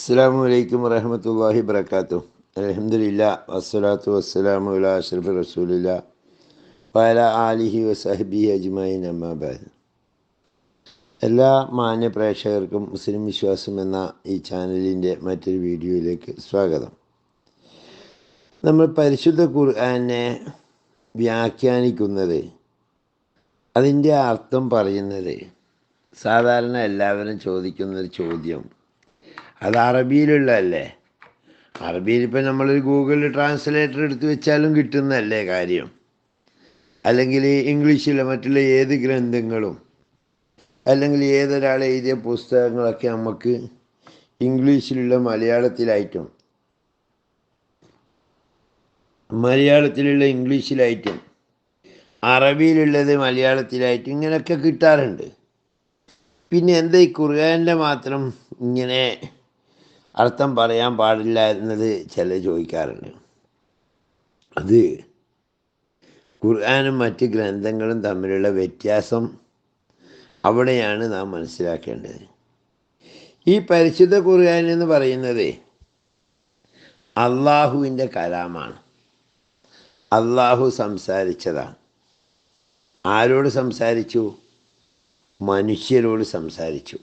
അസ്സാം വലൈക്കും വറഹമത്തല്ലാഹി വർക്കാത്തു അലഹമില്ല വസ്സലാത്തു വസ്സലാമു അഷ്റഫ് റസൂലില്ല പല ആലിഹി വസഹബി അജ്മൈൻ അമ്മാബാദ് എല്ലാ മാന്യ പ്രേക്ഷകർക്കും മുസ്ലിം വിശ്വാസം എന്ന ഈ ചാനലിന്റെ മറ്റൊരു വീഡിയോയിലേക്ക് സ്വാഗതം. നമ്മൾ പരിശുദ്ധ ഖുർആനെ വ്യാഖ്യാനിക്കുന്നത് അതിന്റെ അർത്ഥം പറയുന്നത് സാധാരണ എല്ലാവരും ചോദിക്കുന്നൊരു ചോദ്യം. അത് അറബിയിലുള്ളതല്ലേ? അറബിയിൽ ഇപ്പം നമ്മൾ ഗൂഗിൾ ട്രാൻസ്ലേറ്റർ എടുത്ത് വെച്ചാലും കിട്ടുന്നതല്ലേ കാര്യം? അല്ലെങ്കിൽ ഇംഗ്ലീഷിലെ മറ്റുള്ള ഏത് ഗ്രന്ഥങ്ങളും അല്ലെങ്കിൽ ഏതൊരാൾ എഴുതിയ പുസ്തകങ്ങളൊക്കെ നമുക്ക് ഇംഗ്ലീഷിലുള്ള മലയാളത്തിലായിട്ടും മലയാളത്തിലുള്ള ഇംഗ്ലീഷിലായിട്ടും അറബിയിലുള്ളത് മലയാളത്തിലായിട്ടും ഇങ്ങനെയൊക്കെ കിട്ടാറുണ്ട്. പിന്നെ എന്താ ഈ ഖുർആാന്റെ മാത്രം ഇങ്ങനെ അർത്ഥം പറയാൻ പാടില്ല എന്നത് ചില ചോദിക്കാറുണ്ട്. അത് ഖുർആാനും മറ്റ് ഗ്രന്ഥങ്ങളും തമ്മിലുള്ള വ്യത്യാസം അവിടെയാണ് നാം മനസ്സിലാക്കേണ്ടത്. ഈ പരിശുദ്ധ ഖുർആൻ എന്ന് പറയുന്നത് അള്ളാഹുവിന്റെ കലാമാണ്. അള്ളാഹു സംസാരിച്ചതാണ്. ആരോട് സംസാരിച്ചു? മനുഷ്യരോട് സംസാരിച്ചു.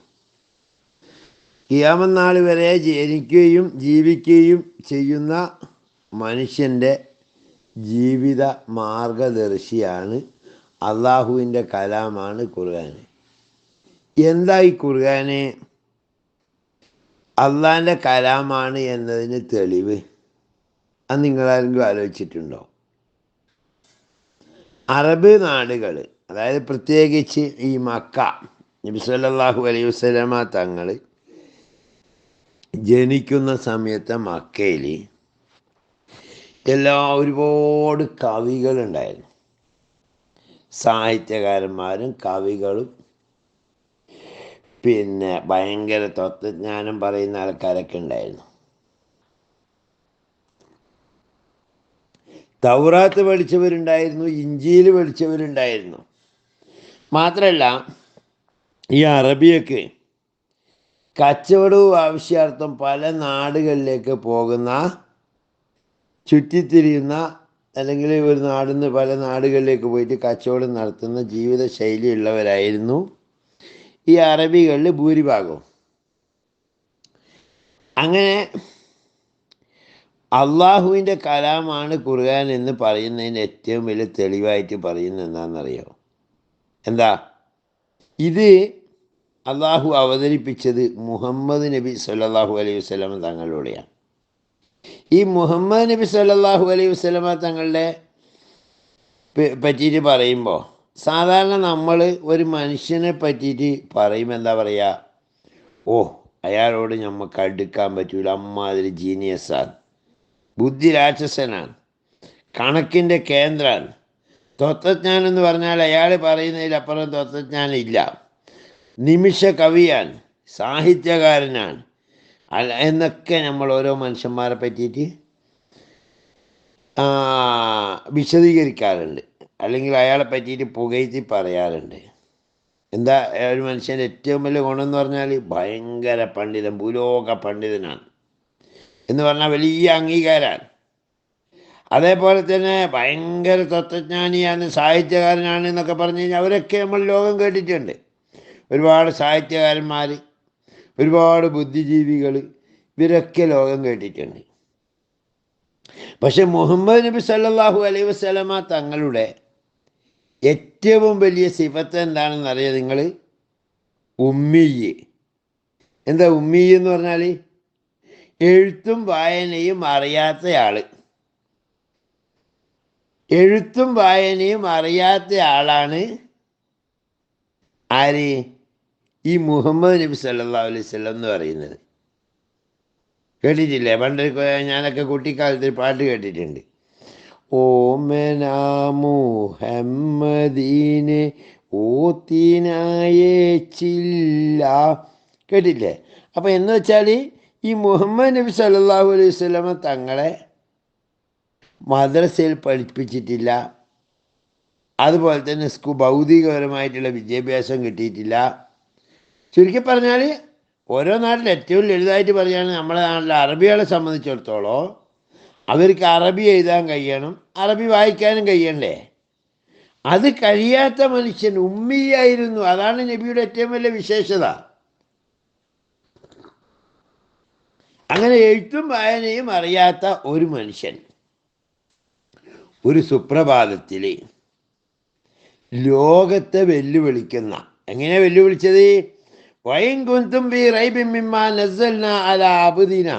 കിയാമനാൾ വരെ ജനിക്കുകയും ജീവിക്കുകയും ചെയ്യുന്ന മനുഷ്യന്റെ ജീവിത മാർഗദർശിയാണ് അള്ളാഹുവിന്റെ കലാമാണ് ഖുർആൻ. എന്തായി ഈ അള്ളാന്റെ കലാമാണ് എന്നതിന് തെളിവ്. അത് നിങ്ങളാരെങ്കിലും ആലോചിച്ചിട്ടുണ്ടോ? അറബ് നാടുകൾ അതായത് പ്രത്യേകിച്ച് ഈ മക്ക നബിസ്വല്ലാഹു അലൈഹി വസല്ലമ തങ്ങൾ ജനിക്കുന്ന സമയത്തെ മക്കയിൽ എല്ലാ ഒരുപാട് കവികളുണ്ടായിരുന്നു. സാഹിത്യകാരന്മാരും കവികളും പിന്നെ ഭയങ്കര തത്വജ്ഞാനം പറയുന്ന ആൾക്കാരൊക്കെ ഉണ്ടായിരുന്നു. തൗറാത്ത് പഠിച്ചവരുണ്ടായിരുന്നു ഇഞ്ചിയിൽ പഠിച്ചവരുണ്ടായിരുന്നു. മാത്രമല്ല ഈ അറബിയൊക്കെ കച്ചവടവും ആവശ്യാർത്ഥം പല നാടുകളിലേക്ക് പോകുന്ന ചുറ്റിത്തിരിയുന്ന അല്ലെങ്കിൽ ഒരു നാടിൽ നിന്ന് പല നാടുകളിലേക്ക് പോയിട്ട് കച്ചവടം നടത്തുന്ന ജീവിത ശൈലിയുള്ളവരായിരുന്നു ഈ അറബികളിൽ ഭൂരിഭാഗവും. അങ്ങനെ അള്ളാഹുവിന്റെ കലാമാണ് ഖുർആൻ എന്ന് പറയുന്നതിന്റെ ഏറ്റവും വലിയ തെളിവായിട്ട് പറയുന്നത് എന്താണെന്നറിയോ? എന്താ? ഇത് അള്ളാഹു അവതരിപ്പിച്ചത് മുഹമ്മദ് നബി സല്ലാഹു അലൈഹി വസ്ലമ തങ്ങളിലൂടെയാണ് ഈ മുഹമ്മദ് നബി സല്ലാഹു അലൈഹി വസ്ലമ തങ്ങളുടെ പറ്റിയിട്ട് പറയുമ്പോൾ സാധാരണ നമ്മൾ ഒരു മനുഷ്യനെ പറ്റിയിട്ട് പറയും എന്താ പറയുക ഓ അയാളോട് നമുക്ക് അടുക്കാൻ പറ്റൂല അമ്മാതിരി ജീനിയസാണ് ബുദ്ധി രാക്ഷസനാണ് കണക്കിന്റെ കേന്ദ്രമാണ് തത്വജ്ഞാനം എന്ന് പറഞ്ഞാൽ അയാൾ പറയുന്നതിലപ്പുറം തത്വജ്ഞാനം ഇല്ല. നിമിഷ കവിയാണ് സാഹിത്യകാരനാണ്. അല്ല എന്നൊക്കെ നമ്മൾ ഓരോ മനുഷ്യന്മാരെ പറ്റിയിട്ട് വിശദീകരിക്കാറുണ്ട്. അല്ലെങ്കിൽ അയാളെ പറ്റിയിട്ട് പുകഴ്ത്തി പറയാറുണ്ട്. എന്താ ഒരു മനുഷ്യന്റെ ഏറ്റവും വലിയ ഗുണം എന്ന് പറഞ്ഞാൽ ഭയങ്കര പണ്ഡിതൻ ഭൂലോക പണ്ഡിതനാണ്. എന്ന് പറഞ്ഞാൽ വലിയ അംഗീകാരമാണ് അതേപോലെ തന്നെ ഭയങ്കര തത്വജ്ഞാനിയാണ് സാഹിത്യകാരനാണ് എന്നൊക്കെ പറഞ്ഞു കഴിഞ്ഞാൽ അവരൊക്കെ നമ്മൾ ലോകം കേട്ടിട്ടുണ്ട്. ഒരുപാട് സാഹിത്യകാരന്മാർ ഒരുപാട് ബുദ്ധിജീവികൾ ഇവരൊക്കെ ലോകം കേട്ടിട്ടുണ്ട്. പക്ഷെ മുഹമ്മദ് നബി സല്ലാഹു അലൈ വസ്ലമ തങ്ങളുടെ ഏറ്റവും വലിയ സിഫത്ത് എന്താണെന്ന് അറിയാം നിങ്ങൾ ഉമ്മിയ്. എന്താ ഉമ്മിയ് എന്ന് പറഞ്ഞാൽ എഴുത്തും വായനയും അറിയാത്തയാൾ എഴുത്തും വായനയും അറിയാത്ത ആളാണ് ആര്? ഈ മുഹമ്മദ് നബി സല്ലാ അലൈവല്ലം എന്ന് പറയുന്നത്. കേട്ടിട്ടില്ലേ? പണ്ട് ഞാനൊക്കെ കുട്ടിക്കാലത്ത് പാട്ട് കേട്ടിട്ടുണ്ട്. ഓമനാമുഹമ്മദീന് ഓത്തിനായേച്ചില്ല കേട്ടില്ലേ? അപ്പം എന്ന് വെച്ചാൽ ഈ മുഹമ്മദ് നബി സല്ലാഹു അലൈഹി സ്വലമ തങ്ങളെ മദ്രസയിൽ പഠിപ്പിച്ചിട്ടില്ല. അതുപോലെ തന്നെ സ്കൂ ഭൗതികപരമായിട്ടുള്ള വിദ്യാഭ്യാസം കിട്ടിയിട്ടില്ല. ചുരുക്കി പറഞ്ഞാൽ ഓരോ നാട്ടിൽ ഏറ്റവും ലളിതമായിട്ട് പറയുകയാണെങ്കിൽ നമ്മുടെ നാട്ടിലെ അറബികളെ സംബന്ധിച്ചിടത്തോളം അവർക്ക് അറബി എഴുതാൻ കഴിയണം അറബി വായിക്കാനും കഴിയണ്ടേ? അത് കഴിയാത്ത മനുഷ്യൻ ഉമ്മിയായിരുന്നു. അതാണ് നബിയുടെ ഏറ്റവും വലിയ വിശേഷത. അങ്ങനെ എഴുത്തും വായനയും അറിയാത്ത ഒരു മനുഷ്യൻ ഒരു സുപ്രഭാതത്തിൽ ലോകത്തെ വെല്ലുവിളിക്കുന്ന എങ്ങനെ വെല്ലുവിളിച്ചത്? വൈൻ കുന്തും ബി റൈബിൻ മിമ്മാ നസ്സൽന അല അബ്ദിന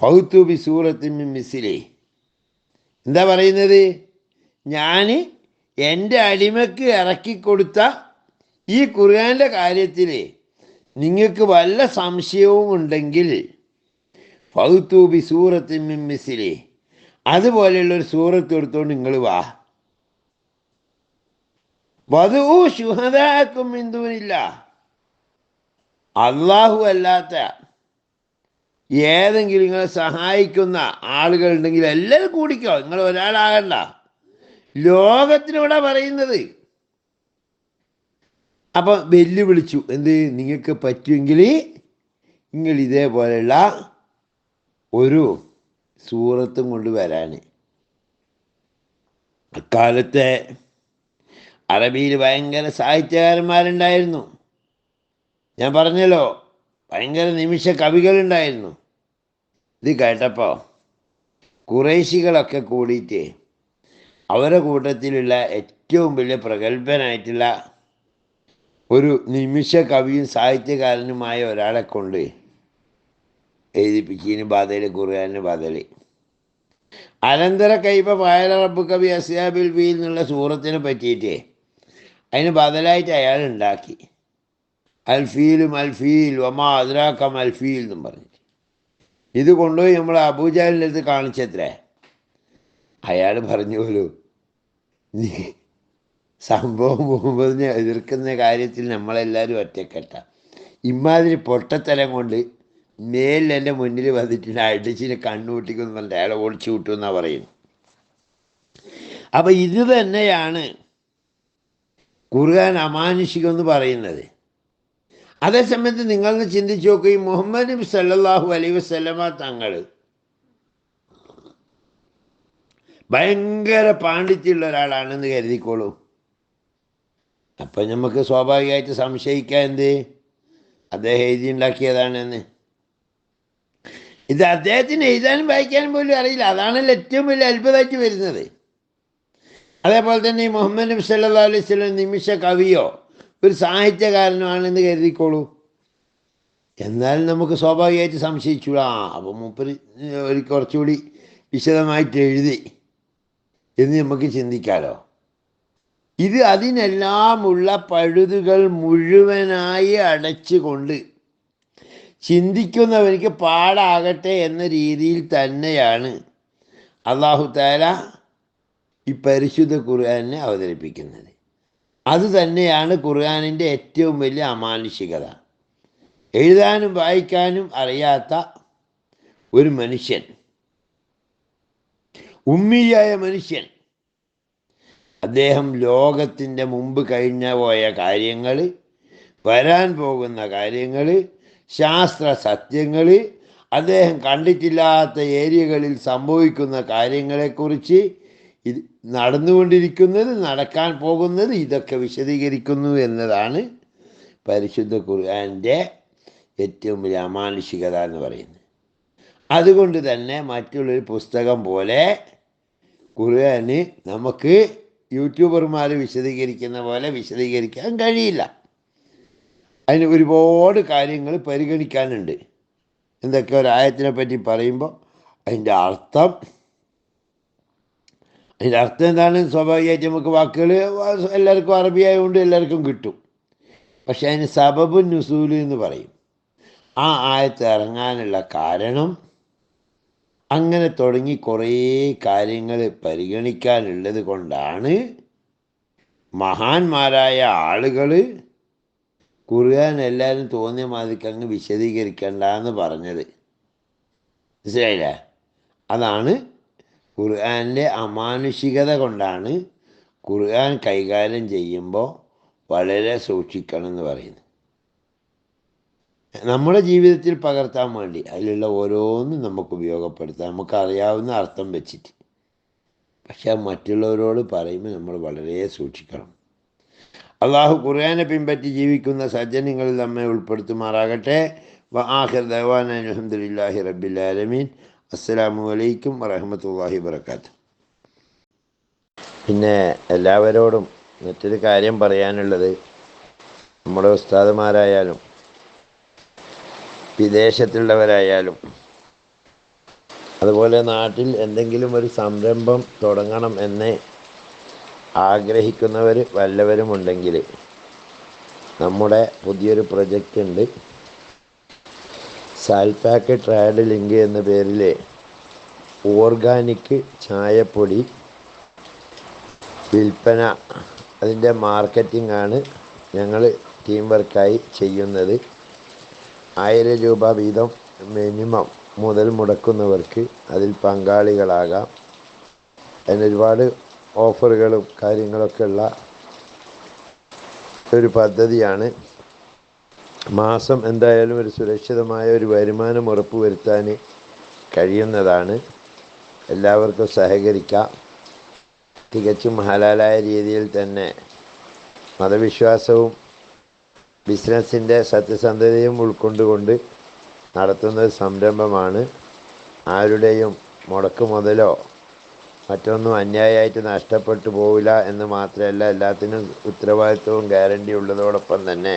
ഫൗത്തു ബി സൂറത്തിൻ മിൻ മിസ്ലി എന്താ പറയുന്നത്? ഞാൻ എന്റെ അടിമക്ക് ഇറക്കിക്കൊടുത്ത ഈ ഖുർആന്റെ കാര്യത്തിൽ നിങ്ങൾക്ക് വല്ല സംശയവും ഉണ്ടെങ്കിൽ ഫൗത്തൂബി മിമ്മിസിലെ മിൻ മിസ്ലി. അതുപോലെയുള്ള ഒരു സൂറത്ത് എടുത്തോണ്ട് നിങ്ങൾ വാ. വധു ശുഹദാക്കും ബിന്ദുവിനില്ല അള്ളാഹു അല്ലാത്ത ഏതെങ്കിലും നിങ്ങളെ സഹായിക്കുന്ന ആളുകൾ ഉണ്ടെങ്കിൽ എല്ലാവരും കൂടിക്കോ. നിങ്ങൾ ഒരാളാകണ്ട. ലോകത്തിനൂടെ പറയുന്നത്. അപ്പം വെല്ലുവിളിച്ചു. എന്ത്? നിങ്ങൾക്ക് പറ്റുമെങ്കിൽ നിങ്ങൾ ഇതേപോലെയുള്ള ഒരു സൂറത്തും കൊണ്ട് അക്കാലത്തെ അറബിയിൽ ഭയങ്കര സാഹിത്യകാരന്മാരുണ്ടായിരുന്നു. ഞാൻ പറഞ്ഞല്ലോ ഭയങ്കര നിമിഷ കവികളുണ്ടായിരുന്നു. ഇത് കേട്ടപ്പോൾ കുറേശികളൊക്കെ കൂടിയിട്ട് അവരുടെ കൂട്ടത്തിലുള്ള ഏറ്റവും വലിയ പ്രഗത്ഭനായിട്ടുള്ള ഒരു നിമിഷ കവിയും സാഹിത്യകാരനുമായ ഒരാളെ കൊണ്ട് എഴുതിപ്പിച്ചതിന് ബാധയിൽ കുറയാനും ബാധയിൽ അനന്തര കൈപ്പ പായല റബ്ബ് കവി അസിയാബിൽ ബി എന്നുള്ള സൂറത്തിനെ പറ്റിയിട്ട് അതിന് ബദലായിട്ട് അയാൾ ഉണ്ടാക്കി. അൽഫീലും അൽഫീൽ ഒമാ അതിരാക്കം അൽഫീൽ എന്നും പറഞ്ഞിട്ട് ഇത് കൊണ്ടുപോയി നമ്മൾ അബൂജാലിന്റെ അടുത്ത് കാണിച്ചത്രേ. അയാൾ പറഞ്ഞു പോലും നീ സംഭവം മുഹമ്മദിനെ എതിർക്കുന്ന കാര്യത്തിൽ നമ്മളെല്ലാവരും ഒറ്റക്കെട്ട. ഇമാതിരി പൊട്ടത്തരം കൊണ്ട് മേലിൽ എന്റെ മുന്നിൽ വന്നിട്ട് അടിച്ചിന് കണ്ണുകൂട്ടിക്കുന്നു പറഞ്ഞിട്ട് അയാളെ ഓടിച്ചു വിട്ടുമെന്നാണ് പറയുന്നു അപ്പം ഇത് തന്നെയാണ് കുറുകാൻ അമാനുഷികം എന്ന് പറയുന്നത്. അതേസമയത്ത് നിങ്ങളൊന്ന് ചിന്തിച്ചു നോക്കുക ഈ മുഹമ്മദ് നബി സല്ലാഹു അലൈ വസ്ലമ തങ്ങൾ ഭയങ്കര പാണ്ഡിത്യമുള്ള ഒരാളാണെന്ന് കരുതിക്കോളൂ. അപ്പം നമുക്ക് സ്വാഭാവികമായിട്ട് സംശയിക്കാൻ എന്ത്? അദ്ദേഹം എഴുതി ഉണ്ടാക്കിയതാണെന്ന് ഇത് അദ്ദേഹത്തിന് എഴുതാനും വായിക്കാനും പോലും അറിയില്ല. അതാണല്ലോ ഏറ്റവും വലിയ അത്ഭുതമായിട്ട് വരുന്നത്. അതേപോലെ തന്നെ ഈ മുഹമ്മദ് നബി സല്ലാ അലൈഹി സ്വലം നിമിഷ കവിയോ ഒരു സാഹിത്യകാരനുമാണെന്ന് കരുതിക്കോളൂ. എന്നാൽ നമുക്ക് സ്വാഭാവികമായിട്ട് സംശയിച്ചുകൂടാ അപ്പം മൂപ്പര് ഒരു കുറച്ചുകൂടി വിശദമായിട്ട് എഴുതി എന്ന് നമുക്ക് ചിന്തിക്കാലോ. ഇത് അതിനെല്ലാമുള്ള പഴുതുകൾ മുഴുവനായി അടച്ചുകൊണ്ട് ചിന്തിക്കുന്നവർക്ക് പാടാകട്ടെ എന്ന രീതിയിൽ തന്നെയാണ് അള്ളാഹു താല ഈ പരിശുദ്ധ ഖുർആാനെ അവതരിപ്പിക്കുന്നത്. അത് തന്നെയാണ് ഖുർആാനിന്റെ ഏറ്റവും വലിയ അമാനുഷികത. എഴുതാനും വായിക്കാനും അറിയാത്ത ഒരു മനുഷ്യൻ ഉമ്മിയായ മനുഷ്യൻ അദ്ദേഹം ലോകത്തിന്റെ മുമ്പ് കഴിഞ്ഞ പോയ കാര്യങ്ങൾ വരാൻ പോകുന്ന കാര്യങ്ങൾ ശാസ്ത്ര സത്യങ്ങൾ അദ്ദേഹം കണ്ടിട്ടില്ലാത്ത ഏരിയകളിൽ സംഭവിക്കുന്ന കാര്യങ്ങളെക്കുറിച്ച് ഇത് നടന്നുകൊണ്ടിരിക്കുന്നത് നടക്കാൻ പോകുന്നത് ഇതൊക്കെ വിശദീകരിക്കുന്നു എന്നതാണ് പരിശുദ്ധ ഖുർആന്റെ ഏറ്റവും വലിയ അമാനുഷികത എന്ന് പറയുന്നത്. അതുകൊണ്ട് തന്നെ മറ്റുള്ളൊരു പുസ്തകം പോലെ ഖുർആന് നമുക്ക് യൂട്യൂബർമാർ വിശദീകരിക്കുന്ന പോലെ വിശദീകരിക്കാൻ കഴിയില്ല. അതിന് ഒരുപാട് കാര്യങ്ങൾ പരിഗണിക്കാനുണ്ട്. എന്തൊക്കെ ഒരു ആയത്തിനെ പറ്റി പറയുമ്പോൾ അതിന്റെ അർത്ഥം അതിന്റെ അർത്ഥം എന്താണ്? സ്വാഭാവികമായിട്ട് നമുക്ക് വാക്കുകൾ എല്ലാവർക്കും അറബി ആയതുകൊണ്ട് എല്ലാവർക്കും കിട്ടും. പക്ഷെ അതിന് സബബു നുസൂൽ എന്ന് പറയും. ആ ആയത്ത് ഇറങ്ങാനുള്ള കാരണം അങ്ങനെ തുടങ്ങി കുറേ കാര്യങ്ങൾ പരിഗണിക്കാനുള്ളത് കൊണ്ടാണ് മഹാന്മാരായ ആളുകൾ കുറുകാൻ എല്ലാവരും തോന്നിയ മാതിരിക്ക് അങ്ങ് വിശദീകരിക്കണ്ട എന്ന് പറഞ്ഞത്. മനസ്സിലായില്ലേ? അതാണ് ഖുർആന്റെ അമാനുഷികത കൊണ്ടാണ് ഖുർആൻ കൈകാര്യം ചെയ്യുമ്പോൾ വളരെ സൂക്ഷിക്കണം എന്ന് പറയുന്നത്. നമ്മുടെ ജീവിതത്തിൽ പകർത്താൻ വേണ്ടി അതിലുള്ള ഓരോന്നും നമുക്ക് ഉപയോഗപ്പെടുത്താം. നമുക്ക് അറിയാവുന്ന അർത്ഥം വെച്ചിട്ട്. പക്ഷെ മറ്റുള്ളവരോട് പറയുമ്പോൾ നമ്മൾ വളരെ സൂക്ഷിക്കണം. അള്ളാഹു ഖുർആാനെ പിൻപറ്റി ജീവിക്കുന്ന സജ്ജനങ്ങളിൽ നമ്മെ ഉൾപ്പെടുത്തുമാറാകട്ടെ. ആഹിർ ദഅവാന അൽഹംദുലില്ലാഹി റബ്ബിൽ ആലമീൻ. അസ്സലാമു അലൈക്കും വറഹമത്തല്ലാഹി വബറകാതുഹു. പിന്നെ എല്ലാവരോടും മറ്റൊരു കാര്യം പറയാനുള്ളത് നമ്മുടെ ഉസ്താദുമാരായാലും വിദേശത്തുള്ളവരായാലും അതുപോലെ നാട്ടിൽ എന്തെങ്കിലും ഒരു സംരംഭം തുടങ്ങണം എന്ന് ആഗ്രഹിക്കുന്നവർ വല്ലവരുമുണ്ടെങ്കിൽ നമ്മുടെ പുതിയൊരു പ്രൊജക്റ്റ് ഉണ്ട്. സാൽപാക്ക് ട്രയഡ് ലിങ്ക് എന്ന പേരിലെ ഓർഗാനിക് ചായപ്പൊടി വിൽപ്പന. അതിന്റെ മാർക്കറ്റിംഗ് ആണ് ഞങ്ങൾ ടീം വർക്കായി ചെയ്യുന്നത്. ആയിരം രൂപ വീതം മിനിമം മുതൽ മുടക്കുന്നവർക്ക് അതിൽ പങ്കാളികളാകാം. അതിനൊരുപാട് ഓഫറുകളും കാര്യങ്ങളൊക്കെ ഉള്ള ഒരു പദ്ധതിയാണ് മാസം എന്തായാലും ഒരു സുരക്ഷിതമായ ഒരു വരുമാനം ഉറപ്പുവരുത്താൻ കഴിയുന്നതാണ്. എല്ലാവർക്കും സഹകരിക്കാം. തികച്ചും ഹലാലായ രീതിയിൽ തന്നെ മതവിശ്വാസവും ബിസിനസ്സിന്റെ സത്യസന്ധതയും ഉൾക്കൊണ്ടുകൊണ്ട് നടത്തുന്ന സംരംഭമാണ്. ആരുടെയും മുടക്ക് മുതലോ മറ്റൊന്നും അന്യായമായിട്ട് നഷ്ടപ്പെട്ടു പോവില്ല എന്ന് മാത്രമല്ല എല്ലാത്തിനും ഉത്തരവാദിത്വവും ഗ്യാരണ്ടി ഉള്ളതോടൊപ്പം തന്നെ